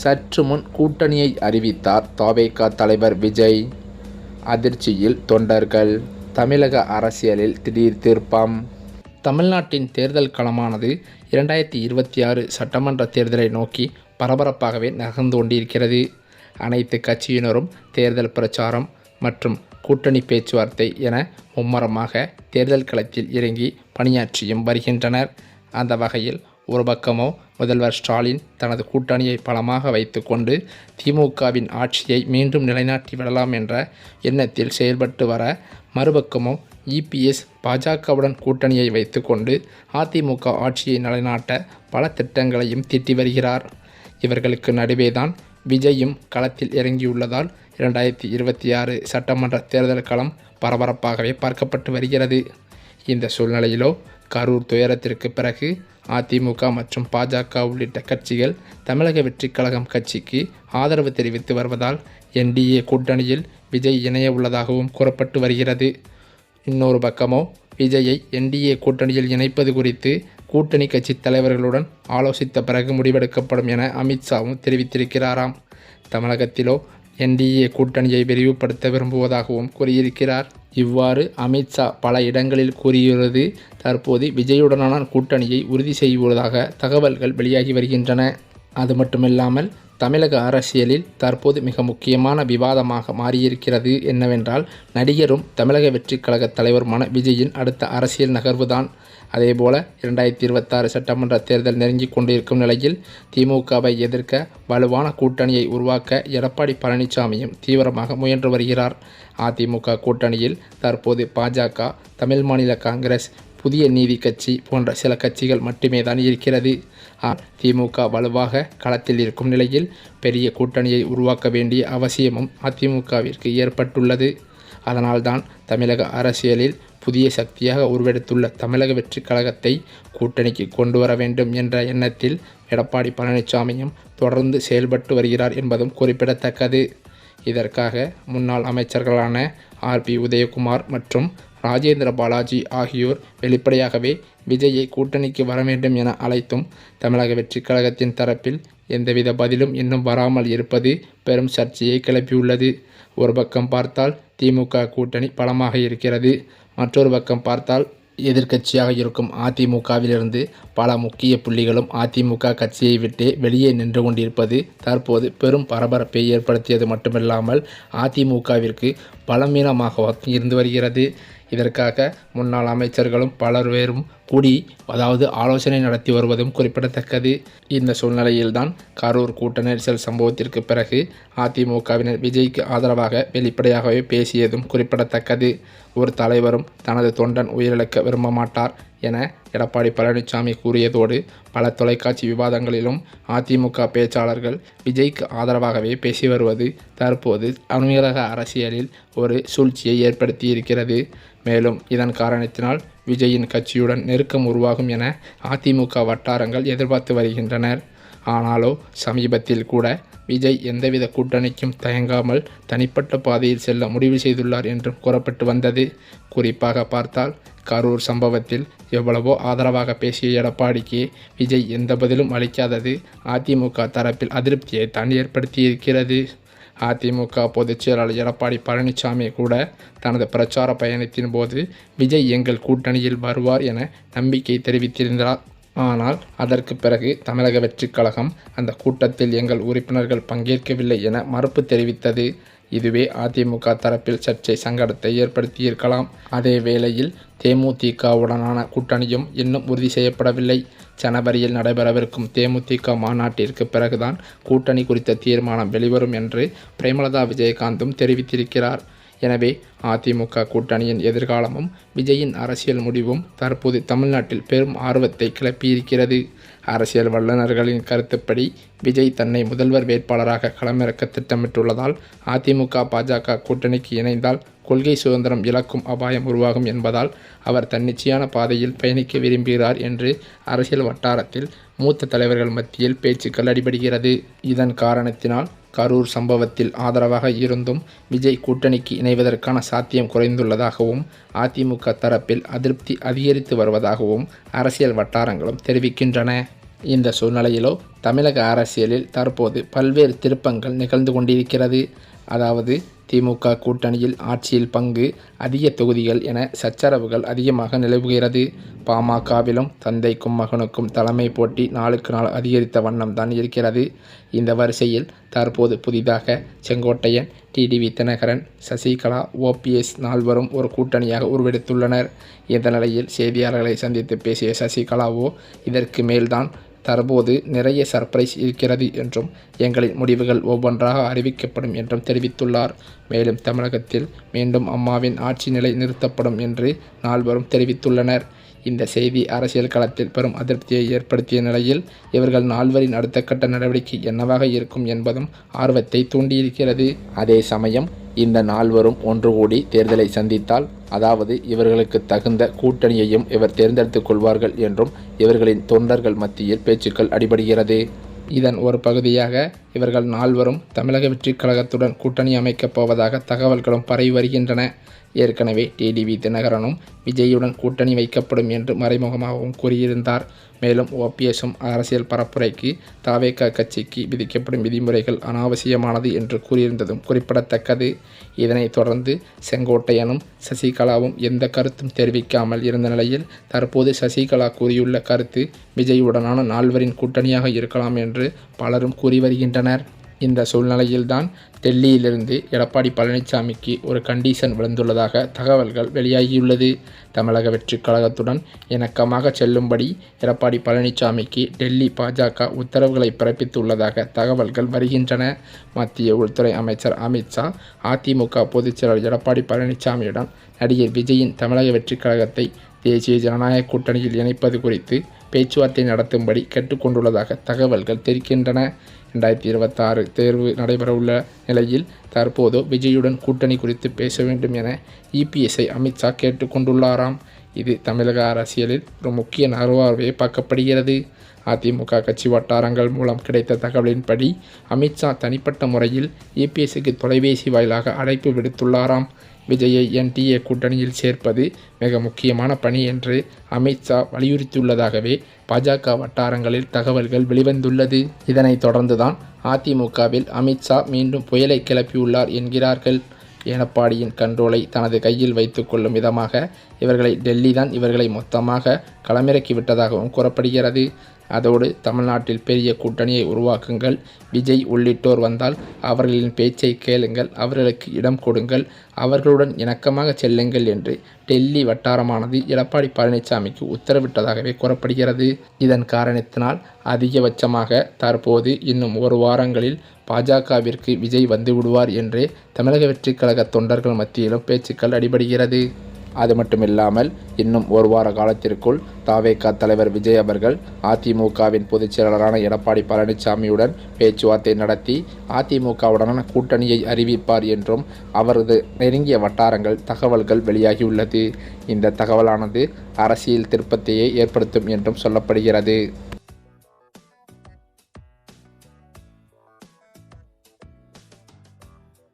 சற்று முன் கூட்டணியை அறிவித்தார் தவேக தலைவர் விஜய். அதிர்ச்சியில் தொண்டர்கள் தமிழக அரசியலில் திடீர் திருப்பம். தமிழ்நாட்டின் தேர்தல் களமானது இரண்டாயிரத்தி இருபத்தி ஆறு சட்டமன்ற தேர்தலை நோக்கி பரபரப்பாகவே நகர்ந்து கொண்டிருக்கிறது. அனைத்து கட்சியினரும் தேர்தல் பிரச்சாரம் மற்றும் கூட்டணி பேச்சுவார்த்தை என மும்மரமாக தேர்தல் களத்தில் இறங்கி பணியாற்றியும் வருகின்றனர். அந்த வகையில் ஒரு பக்கமோ முதல்வர் ஸ்டாலின் தனது கூட்டணியை பலமாக வைத்துக்கொண்டு திமுகவின் ஆட்சியை மீண்டும் நிலைநாட்டி விடலாம் என்ற எண்ணத்தில் செயல்பட்டு வர மறுபக்கமோ இபிஎஸ் பாஜகவுடன் கூட்டணியை வைத்துக்கொண்டு அதிமுக ஆட்சியை நிலைநாட்ட பல திட்டங்களையும் தீட்டி வருகிறார். இவர்களுக்கு நடுவேதான் விஜயும் களத்தில் இறங்கியுள்ளதால் இரண்டாயிரத்தி இருபத்தி ஆறு சட்டமன்ற தேர்தல் களம் பரபரப்பாகவே பார்க்கப்பட்டு வருகிறது. இந்த சூழ்நிலையிலோ கரூர் துயரத்திற்கு பிறகு அதிமுக மற்றும் பாஜக உள்ளிட்ட கட்சிகள் தமிழக வெற்றிக் கழகம் கட்சிக்கு ஆதரவு தெரிவித்து வருவதால் என்டிஏ கூட்டணியில் விஜய் இணைய உள்ளதாகவும் கூறப்பட்டு வருகிறது. இன்னொரு பக்கமோ விஜயை என்டிஏ கூட்டணியில் இணைப்பது குறித்து கூட்டணி கட்சி தலைவர்களுடன் ஆலோசித்த பிறகு முடிவெடுக்கப்படும் என அமித்ஷாவும் தெரிவித்திருக்கிறாராம். தமிழகத்திலோ என்டிஏ கூட்டணியை விரிவுபடுத்த விரும்புவதாகவும் கூறியிருக்கிறார். இவ்வாறு அமித்ஷா பல இடங்களில் கூறியுள்ளது. தற்போது விஜயுடனான கூட்டணியை உறுதி செய்வதாக தகவல்கள் வெளியாகி வருகின்றன. அது மட்டுமில்லாமல் தமிழக அரசியலில் தற்போது மிக முக்கியமான விவாதமாக மாறியிருக்கிறது என்னவென்றால் நடிகரும் தமிழக வெற்றிக் கழக தலைவருமான விஜயின் அடுத்த அரசியல் நகர்வுதான். அதேபோல இரண்டாயிரத்தி இருபத்தாறு சட்டமன்ற தேர்தல் நெருங்கிக் கொண்டிருக்கும் நிலையில் திமுகவை எதிர்க்க வலுவான கூட்டணியை உருவாக்க எடப்பாடி பழனிசாமியும் தீவிரமாக முயன்று வருகிறார். அதிமுக கூட்டணியில் தற்போது பாஜக தமிழ் மாநில காங்கிரஸ் புதிய நீதி கட்சி போன்ற சில கட்சிகள் மட்டுமே தான் இருக்கிறது. திமுக வலுவாக களத்தில் இருக்கும் நிலையில் பெரிய கூட்டணியை உருவாக்க வேண்டிய அவசியமும் அதிமுகவிற்கு ஏற்பட்டுள்ளது. அதனால்தான் தமிழக அரசியலில் புதிய சக்தியாக உருவெடுத்துள்ள தமிழக வெற்றி கழகத்தை கூட்டணிக்கு கொண்டு வர வேண்டும் என்ற எண்ணத்தில் எடப்பாடி பழனிசாமியும் தொடர்ந்து செயல்பட்டு வருகிறார் என்பதும் குறிப்பிடத்தக்கது. இதற்காக முன்னாள் அமைச்சர்களான ஆர் பி உதயகுமார் மற்றும் ராஜேந்திர பாலாஜி ஆகியோர் வெளிப்படையாகவே விஜயை கூட்டணிக்கு வர வேண்டும் என அழைத்தும் தமிழக வெற்றிக் கழகத்தின் தரப்பில் எந்தவித பதிலும் இன்னும் வராமல் இருப்பது பெரும் சர்ச்சையை கிளப்பியுள்ளது. ஒரு பக்கம் பார்த்தால் திமுக கூட்டணி பலமாக இருக்கிறது. மற்றொரு பக்கம் பார்த்தால் எதிர்க்கட்சியாக இருக்கும் அதிமுகவிலிருந்து பல முக்கிய புள்ளிகளும் அதிமுக கட்சியை விட்டு வெளியே நின்று கொண்டிருப்பது தற்போது பெரும் பரபரப்பை ஏற்படுத்தியது மட்டுமில்லாமல் அதிமுகவிற்கு பலவீனமாக இருந்து வருகிறது. இதற்காக முன்னாள் அமைச்சர்களும் பலர் வேறும் கூடி அதாவது ஆலோசனை நடத்தி வருவதும் குறிப்பிடத்தக்கது. இந்த சூழ்நிலையில்தான் கரூர் கூட்ட நெரிசல் சம்பவத்திற்கு பிறகு அதிமுகவினர் விஜய்க்கு ஆதரவாக வெளிப்படையாகவே பேசியதும் குறிப்பிடத்தக்கது. ஒரு தலைவரும் தனது தொண்டன் உயிரிழக்க விரும்ப மாட்டார் என எடப்பாடி பழனிசாமி கூறியதோடு பல தொலைக்காட்சி விவாதங்களிலும் அதிமுக பேச்சாளர்கள் விஜய்க்கு ஆதரவாகவே பேசி வருவது தற்போது தமிழக அரசியலில் ஒரு சூழ்ச்சியை ஏற்படுத்தி இருக்கிறது மேலும் இதன் காரணத்தினால் விஜயின் கட்சியுடன் நெருக்கம் உருவாகும் என அதிமுக வட்டாரங்கள் எதிர்பார்த்து வருகின்றனர். ஆனாலோ சமீபத்தில் கூட விஜய் எந்தவித கூட்டணிக்கும் தயங்காமல் தனிப்பட்ட பாதையில் செல்ல முடிவு செய்துள்ளார் என்றும் கூறப்பட்டு வந்தது. குறிப்பாக பார்த்தால் கரூர் சம்பவத்தில் எவ்வளவோ ஆதரவாக பேசிய எடப்பாடிக்கு விஜய் எந்த பதிலும் அளிக்காதது அதிமுக தரப்பில் அதிருப்தியை தான் ஏற்படுத்தியிருக்கிறது. அதிமுக பொதுச் செயலாளர் எடப்பாடி பழனிசாமி கூட தனது பிரச்சார பயணத்தின் போது விஜய் எங்கள் கூட்டணியில் வருவார் என நம்பிக்கை தெரிவித்திருந்தார். ஆனால் அதற்கு பிறகு தமிழக வெற்றிக் கழகம் அந்த கூட்டத்தில் எங்கள் உறுப்பினர்கள் பங்கேற்கவில்லை என மறுப்பு தெரிவித்தது. இதுவே அதிமுக தரப்பில் சர்ச்சை சங்கடத்தை ஏற்படுத்தியிருக்கலாம். அதே வேளையில் தேமுதிகவுடனான கூட்டணியும் இன்னும் உறுதி செய்யப்படவில்லை. ஜனவரியில் நடைபெறவிருக்கும் தேமுதிக மாநாட்டிற்கு பிறகுதான் கூட்டணி குறித்த தீர்மானம் வெளிவரும் என்று பிரேமலதா விஜயகாந்தும் தெரிவித்திருக்கிறார். எனவே அதிமுக கூட்டணியின் எதிர்காலமும் விஜயின் அரசியல் முடிவும் தற்போது தமிழ்நாட்டில் பெரும் ஆர்வத்தை கிளப்பியிருக்கிறது. அரசியல் வல்லுநர்களின் கருத்துப்படி விஜய் தன்னை முதல்வர் வேட்பாளராக களமிறக்க திட்டமிட்டுள்ளதால் அதிமுக பாஜக கூட்டணிக்கு இணைந்தால் கொள்கை சுதந்திரம் இழக்கும் அபாயம் உருவாகும் என்பதால் அவர் தன்னிச்சையான பாதையில் பயணிக்க விரும்புகிறார் என்று அரசியல் வட்டாரத்தில் மூத்த தலைவர்கள் மத்தியில் பேச்சுக்கள் அடிபடுகிறது. இதன் காரணத்தினால் கரூர் சம்பவத்தில் ஆதரவாக இருந்தும் விஜய் கூட்டணிக்கு இணைவதற்கான சாத்தியம் குறைந்துள்ளதாகவும் அதிமுக தரப்பில் அதிருப்தி அதிகரித்து வருவதாகவும் அரசியல் வட்டாரங்களும் தெரிவிக்கின்றன. இந்த சூழ்நிலையிலோ தமிழக அரசியலில் தற்போது பல்வேறு திருப்பங்கள் நிகழ்ந்து கொண்டிருக்கிறது. அதாவது திமுக கூட்டணியில் ஆட்சியில் பங்கு அதிக தொகுதிகள் என சச்சரவுகள் அதிகமாக நிலவுகிறது. பாமகவிலும் தந்தைக்கும் மகனுக்கும் தலைமை போட்டி நாளுக்கு நாள் அதிகரித்த வண்ணம் தான் இருக்கிறது. இந்த வரிசையில் தற்போது புதிதாக செங்கோட்டையன் டிடிவி தினகரன் சசிகலா ஓபிஎஸ் நால்வரும் ஒரு கூட்டணியாக உருவெடுத்துள்ளனர். இந்த நிலையில் செய்தியாளர்களை சந்தித்து பேசிய சசிகலாவோ இதற்கு மேல்தான் தற்போது நிறைய சர்ப்ரைஸ் இருக்கிறது என்றும் எங்களின் முடிவுகள் ஒவ்வொன்றாக அறிவிக்கப்படும் என்றும் தெரிவித்துள்ளார். மேலும் தமிழகத்தில் மீண்டும் அம்மாவின் ஆட்சி நிலை நிறுத்தப்படும் என்று நால்வரும் தெரிவித்துள்ளனர். இந்த செய்தி அரசியல் களத்தில் பெரும் அதிருப்தியை ஏற்படுத்திய நிலையில் இவர்கள் நால்வரின் அடுத்த கட்ட நடவடிக்கை என்னவாக இருக்கும் என்பதும் ஆர்வத்தை தூண்டியிருக்கிறது. அதே சமயம் இந்த நால்வரும் ஒன்று கூடி தேர்தலை சந்தித்தால் அதாவது இவர்களுக்கு தகுந்த கூட்டணியையும் இவர் தேர்ந்தெடுத்துக் கொள்வார்கள் என்றும் இவர்களின் தொண்டர்கள் மத்தியில் பேச்சுக்கள் அடிபடுகிறது. இதன் ஒரு பகுதியாக இவர்கள் நால்வரும் தமிழக வெற்றிக் கழகத்துடன் கூட்டணி அமைக்கப் போவதாக தகவல்களும் பரவி வருகின்றன. ஏற்கனவே டிடிவி தினகரனும் விஜயுடன் கூட்டணி வைக்கப்படும் என்று மறைமுகமாகவும் கூறியிருந்தார். மேலும் ஓபிஎஸும் அரசியல் பரப்புரைக்கு தாவேக கட்சிக்கு விதிக்கப்படும் விதிமுறைகள் அனாவசியமானது என்று கூறியிருந்ததும் குறிப்பிடத்தக்கது. இதனைத் தொடர்ந்து செங்கோட்டையனும் சசிகலாவும் எந்த கருத்தும் தெரிவிக்காமல் இருந்த நிலையில் தற்போது சசிகலா கூறியுள்ள கருத்து விஜயுடனான நால்வரின் கூட்டணியாக இருக்கலாம் என்று பலரும் கூறி வருகின்றனர். இந்த சூழ்நிலையில்தான் டெல்லியிலிருந்து எடப்பாடி பழனிசாமிக்கு ஒரு கண்டிஷன் விழுந்துள்ளதாக தகவல்கள் வெளியாகியுள்ளது. தமிழக வெற்றிக் கழகத்துடன் இணக்கமாக செல்லும்படி எடப்பாடி பழனிசாமிக்கு டெல்லி பாஜக உத்தரவுகளை பிறப்பித்துள்ளதாக தகவல்கள் வருகின்றன. மத்திய உள்துறை அமைச்சர் அமித்ஷா அதிமுக பொதுச்செயலர் எடப்பாடி பழனிசாமியுடன் நடிகர் விஜயின் தமிழக வெற்றிக் கழகத்தை தேசிய ஜனநாயக கூட்டணியில் இணைப்பது குறித்து பேச்சுவார்த்தை நடத்தும்படி கேட்டுக்கொண்டுள்ளதாக தகவல்கள் தெரிக்கின்றன ரெண்டாயிரத்தி இருபத்தாறு தேர்வு நடைபெறவுள்ள நிலையில் தற்போது விஜயுடன் கூட்டணி குறித்து பேச வேண்டும் என இபிஎஸ்ஐ அமித்ஷா கேட்டுக்கொண்டுள்ளாராம். இது தமிழக அரசியலில் ஒரு முக்கிய நகர்வாகவே பார்க்கப்படுகிறது. அதிமுக கட்சி வட்டாரங்கள் மூலம் கிடைத்த தகவலின்படி அமித்ஷா தனிப்பட்ட முறையில் இபிஎஸ்சிக்கு தொலைபேசி வாயிலாக அழைப்பு விடுத்துள்ளாராம். விஜயை என்டிஏ கூட்டணியில் சேர்ப்பது மிக முக்கியமான பணி என்று அமித்ஷா வலியுறுத்தியுள்ளதாகவே பாஜக வட்டாரங்களில் தகவல்கள் வெளிவந்துள்ளது. இதனைத் தொடர்ந்துதான் அதிமுகவில் அமித்ஷா மீண்டும் புயலை கிளப்பியுள்ளார் என்கிறார்கள். எடப்பாடியின் கண்ட்ரோலை தனது கையில் வைத்துக்கொள்ளும் விதமாக இவர்களை டெல்லி தான் இவர்களை மொத்தமாக களமிறக்கி விட்டதாகவும் கூறப்படுகிறது. அதோடு தமிழ்நாட்டில் பெரிய கூட்டணியை உருவாக்குங்கள். விஜய் உள்ளிட்டோர் வந்தால் அவர்களின் பேச்சை கேளுங்கள். அவர்களுக்கு இடம் கொடுங்கள். அவர்களுடன் இணக்கமாக செல்லுங்கள் என்று டெல்லி வட்டாரமானது எடப்பாடி பழனிசாமிக்கு உத்தரவிட்டதாகவே கூறப்படுகிறது. இதன் காரணத்தினால் அதிகபட்சமாக தற்போது இன்னும் ஒரு வாரங்களில் பாஜகவிற்கு விஜய் வந்துவிடுவார் என்றே தமிழக வெற்றிக் கழக தொண்டர்கள் மத்தியிலும் பேச்சுக்கள் அடிபடுகிறது. அது மட்டுமில்லாமல் இன்னும் ஒரு வார காலத்திற்குள் தாவேகா தலைவர் விஜய் அவர்கள் அதிமுகவின் பொதுச் செயலாளரான எடப்பாடி பழனிசாமியுடன் பேச்சுவார்த்தை நடத்தி அதிமுகவுடனான கூட்டணியை அறிவிப்பார் என்றும் அவரது நெருங்கிய வட்டாரங்கள் தகவல்கள் வெளியாகியுள்ளது. இந்த தகவலானது அரசியல் திருப்பத்தையே ஏற்படுத்தும் என்றும் சொல்லப்படுகிறது.